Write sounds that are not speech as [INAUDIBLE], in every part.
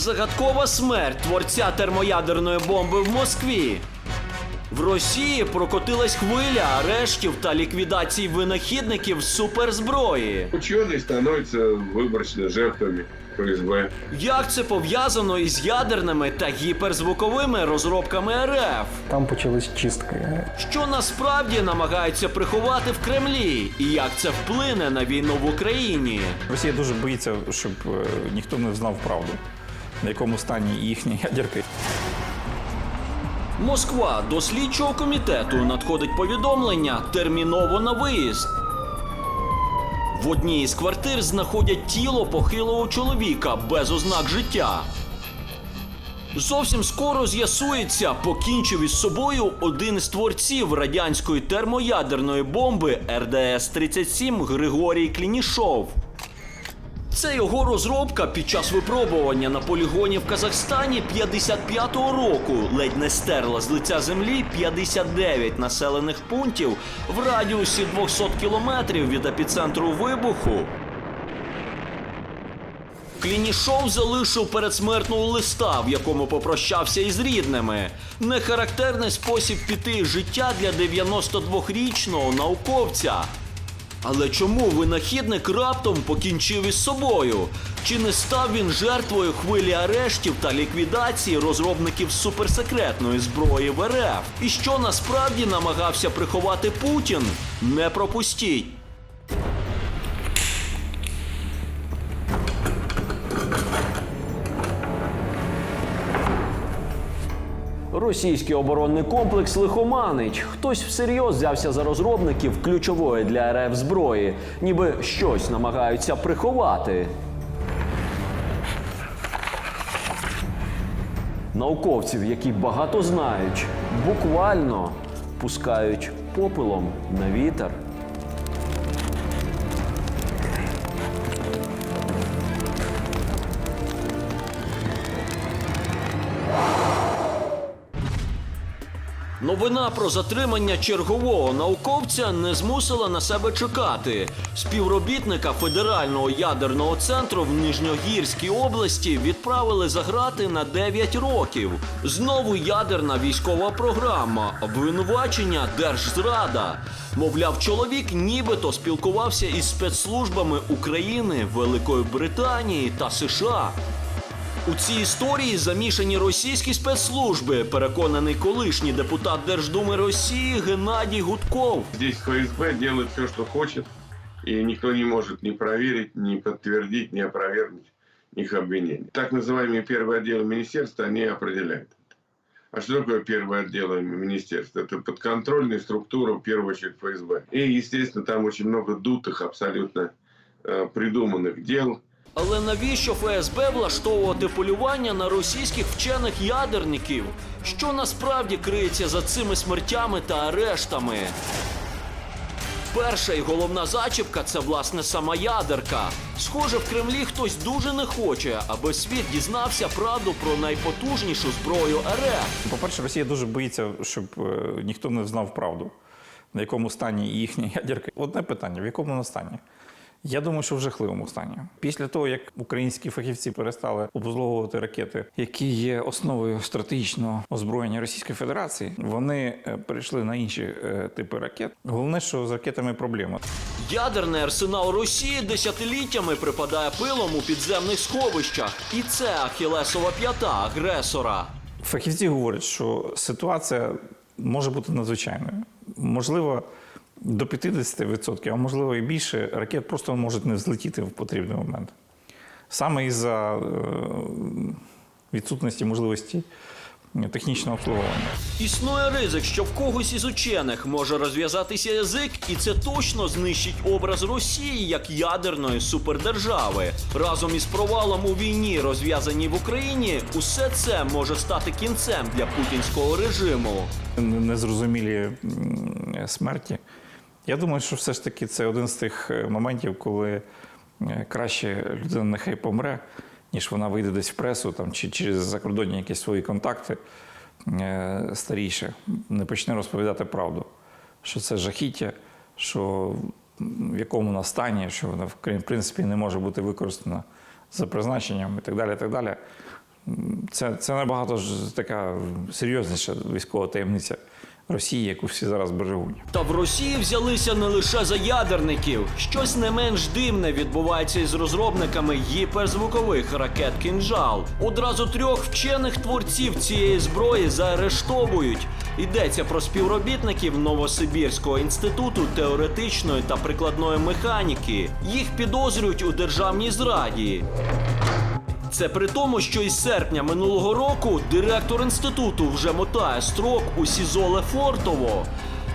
Загадкова смерть творця термоядерної бомби в Москві. В Росії прокотилась хвиля арештів та ліквідацій винахідників суперзброї. Ученые становятся выборочно жертвами ФСБ. Як це пов'язано із ядерними та гіперзвуковими розробками РФ? Там почались чистки. Що насправді намагаються приховати в Кремлі, і як це вплине на війну в Україні? Росія дуже боїться, щоб е, ніхто не знав правду, на якому стані їхні ядерки. Москва до слідчого комітету надходить повідомлення терміново на виїзд. В одній із квартир знаходять тіло похилого чоловіка без ознак життя. Зовсім скоро з'ясується, покінчив із собою один із творців радянської термоядерної бомби РДС-37 Григорій Клінішов. Це його розробка під час випробування на полігоні в Казахстані 55-го року ледь не стерла з лиця землі 59 населених пунктів в радіусі 200 кілометрів від епіцентру вибуху. Клінішов залишив передсмертного листа, в якому попрощався із рідними. Нехарактерний спосіб піти життя для 92-річного науковця. Але чому винахідник раптом покінчив із собою? Чи не став він жертвою хвилі арештів та ліквідації розробників суперсекретної зброї в РФ? І що насправді намагався приховати Путін? Не пропустіть! Російський оборонний комплекс лихоманить. Хтось всерйоз взявся за розробників ключової для РФ зброї, ніби щось намагаються приховати. Науковців, які багато знають, буквально пускають попелом на вітер. Новина про затримання чергового науковця не змусила на себе чекати. Співробітника федерального ядерного центру в Ніжньогірській області відправили за грати на 9 років. Знову ядерна військова програма, обвинувачення держзрада. Мовляв, чоловік нібито спілкувався із спецслужбами України, Великої Британії та США. У цій історії замішані російські спецслужби, переконаний колишній депутат Держдуми Росії Геннадій Гудков. Здесь ФСБ делает все, что хочет, и никто не может ни проверить, ни подтвердить, ни опровергнуть их обвинений. Так называемые первые отделы министерства, они определяют это. А что такое первое отдело министерства? Это подконтрольная структура, в первую очередь, ФСБ. И, естественно, там очень много дутых, абсолютно э, придуманных дел, але навіщо ФСБ влаштовувати полювання на російських вчених ядерників? Що насправді криється за цими смертями та арештами? Перша і головна зачіпка це власне сама ядерка. Схоже, в Кремлі хтось дуже не хоче, аби світ дізнався правду про найпотужнішу зброю РФ. По-перше, Росія дуже боїться, щоб е, ніхто не знав правду, на якому стані їхні [LAUGHS] ядерки. Одне питання: в якому вона стані? Я думаю, що в жахливому стані. Після того, як українські фахівці перестали обузловувати ракети, які є основою стратегічного озброєння Російської Федерації, вони е, перейшли на інші е, типи ракет. Головне, що з ракетами проблема. Ядерний арсенал Росії десятиліттями припадає пилом у підземних сховищах, і це ахілесова п'ята агресора. Фахівці говорять, що ситуація може бути надзвичайною. Можливо, до 50%, а можливо і більше, ракет просто можуть не взлетіти в потрібний момент. Саме із-за е, відсутності можливості технічного обслуговування. Існує ризик, що в когось із учених може розв'язатися язик, і це точно знищить образ Росії як ядерної супердержави. Разом із провалом у війні, розв'язаній в Україні, усе це може стати кінцем для путінського режиму. Незрозумілі смерті. Я думаю, що все ж таки це один з тих е, моментів, коли е, краще людина нехай помре, ніж вона вийде десь в пресу там, чи через закордонні якісь свої контакти е, старіше, не почне розповідати правду, що це жахіття, що в якому вона стані, що вона в принципі не може бути використана за призначенням і так далі. І так далі. Це, це набагато ж така серйозніша військова таємниця Росії, яку всі зараз бережуть. Та в Росії взялися не лише за ядерників. Щось не менш дивне відбувається із розробниками гіперзвукових ракет «Кінжал». Одразу трьох вчених творців цієї зброї заарештовують. Йдеться про співробітників Новосибірського інституту теоретичної та прикладної механіки. Їх підозрюють у державній зраді. Це при тому, що із серпня минулого року директор інституту вже мотає строк у СІЗО Лефортово.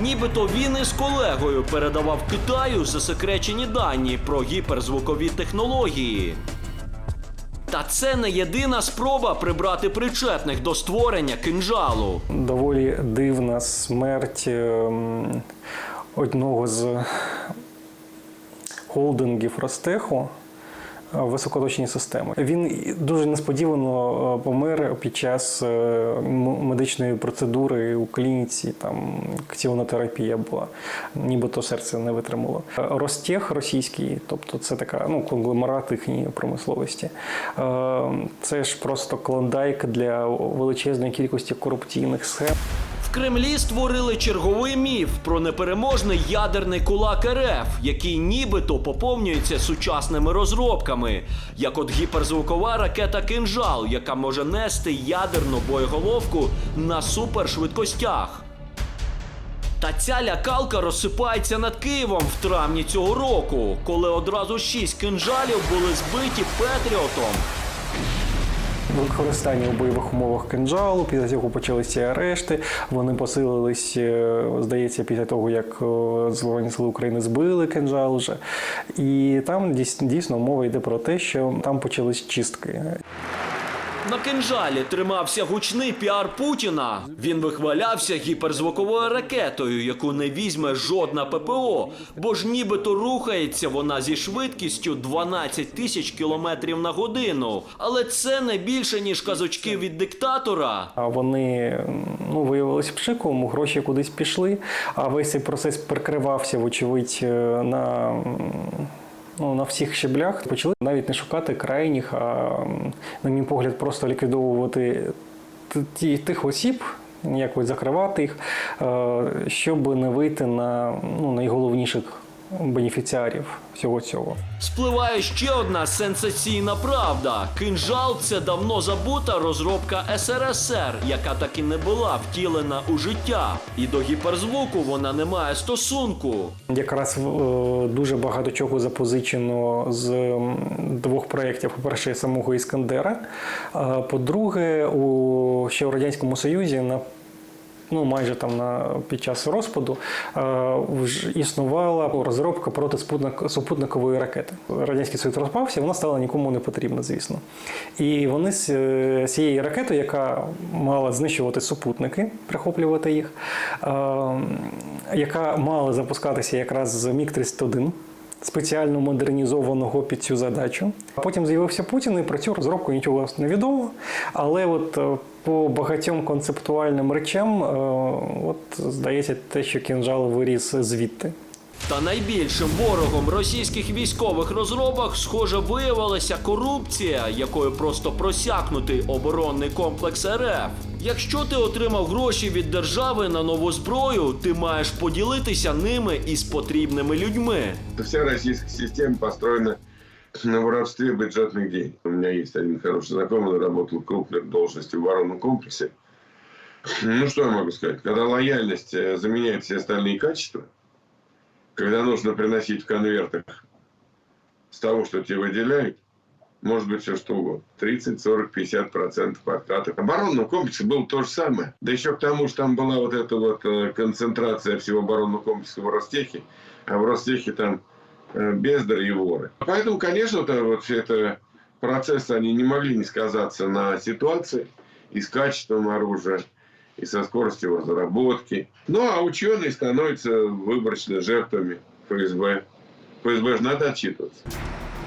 Нібито він із колегою передавав Китаю засекречені дані про гіперзвукові технології. Та це не єдина спроба прибрати причетних до створення кинжалу. Доволі дивна смерть ем, одного з холдингів Ростеху високоточні системи. Він дуже несподівано е, помер під час е, медичної процедури у клініці. Там кціонотерапія була, нібито серце не витримало. Е, Ростех російський, тобто це така ну, конгломерат їхньої промисловості. Це ж просто клондайк для величезної кількості корупційних схем. Кремлі створили черговий міф про непереможний ядерний кулак РФ, який нібито поповнюється сучасними розробками, як от гіперзвукова ракета Кинжал, яка може нести ядерну боєголовку на супершвидкостях. Та ця лякалка розсипається над Києвом в травні цього року, коли одразу шість кинжалів були збиті Петріотом. Використання у бойових умовах кинджалу. Після цього почалися арешти. Вони посилились, е, здається, після того, як е, Збройні сили України збили кинджал вже. І там дійс- дійсно мова йде про те, що там почались чистки. На кинжалі тримався гучний піар Путіна. Він вихвалявся гіперзвуковою ракетою, яку не візьме жодна ППО, бо ж нібито рухається вона зі швидкістю 12 тисяч кілометрів на годину. Але це не більше ніж казочки від диктатора. А вони ну, виявилися пшиком, гроші кудись пішли, а весь цей процес прикривався, вочевидь, е, на, ну, на всіх щеблях. Почали навіть не шукати крайніх, а, на мій погляд, просто ліквідовувати ті, тих осіб. Якось закривати їх, е, щоб не вийти на ну, найголовніших бенефіціарів всього цього. Спливає ще одна сенсаційна правда. Кинжал це давно забута розробка СРСР, яка так і не була втілена у життя. І до гіперзвуку вона не має стосунку. Якраз е, дуже багато чого запозичено з двох проєктів. По-перше, самого Іскандера. По-друге, у ще у Радянському Союзі на Ну, майже там на під час розпаду е, вже існувала розробка проти супутникової ракети. Радянський Союз розпався, вона стала нікому не потрібна, звісно. І вони з е, цієї ракети, яка мала знищувати супутники, прихоплювати їх, е, яка мала запускатися якраз з Міг-31, спеціально модернізованого під цю задачу. А потім з'явився Путін, і про цю розробку нічого не відомо. Але от е, по багатьом концептуальним речам, е, от здається, те, що кінжал виріс звідти. Та найбільшим ворогом російських військових розробок, схоже, виявилася корупція, якою просто просякнутий оборонний комплекс РФ. Якщо ти отримав гроші від держави на нову зброю, ти маєш поділитися ними із потрібними людьми. Вся российская система построена на воровстве бюджетных денег. У меня есть один хороший знакомый, он работал в крупной должности в оборонном комплексе. Ну, что я могу сказать? Когда лояльность э, заменяет все остальные качества, когда нужно приносить в конвертах с того, что тебе выделяют, может быть все что угодно. 30, 40, 50 процентов отката. В оборонном комплексе было то же самое. Да еще к тому, что там была вот эта вот э, концентрация всего оборонного комплекса в Ростехе, а в Ростехе там э, бездари и воры. Поэтому, конечно, это, вот все это процессы, они не могли не сказаться на ситуации и с качеством оружия, и со скоростью разработки. Ну, а ученые становятся выборочно жертвами ФСБ. ФСБ же надо отчитываться.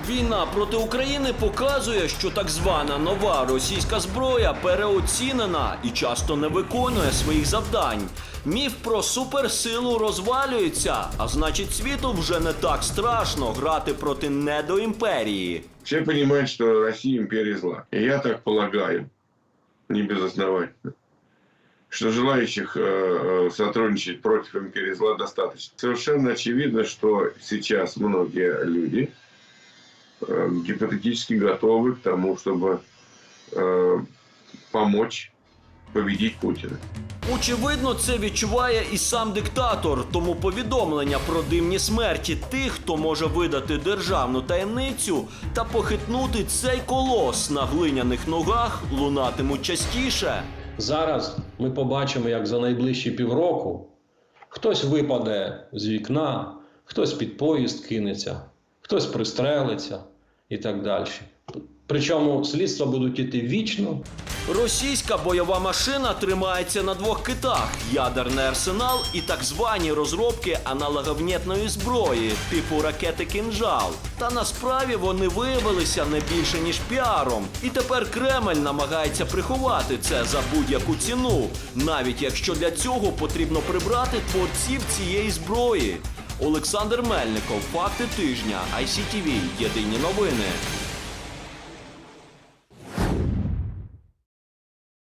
Війна проти України показує, що так звана нова російська зброя переоцінена і часто не виконує своїх завдань. Міф про суперсилу розвалюється, а значить, світу вже не так страшно грати проти недоімперії. Все понимают, что Россия империя зла. И я так полагаю, не безосновательно, что желающих э, э, сотрудничать против империи зла достаточно. Совершенно очевидно, что сейчас многие люди э, гипотетически готовы к тому, чтобы э, помочь победить Путина. Очевидно, це відчуває і сам диктатор, тому повідомлення про димні смерті тих, хто може видати державну таємницю та похитнути цей колос на глиняних ногах лунатимуть частіше. Зараз ми побачимо, як за найближчі півроку хтось випаде з вікна, хтось під поїзд кинеться, хтось пристрелиться і так далі. Причому слідства будуть іти вічно, Російська бойова машина тримається на двох китах: ядерний арсенал і так звані розробки аналоговнєтної зброї, типу ракети кінжал. Та насправді вони виявилися не більше ніж піаром. І тепер Кремль намагається приховати це за будь-яку ціну, навіть якщо для цього потрібно прибрати творців цієї зброї. Олександр Мельников, факти тижня, ICTV, єдині новини.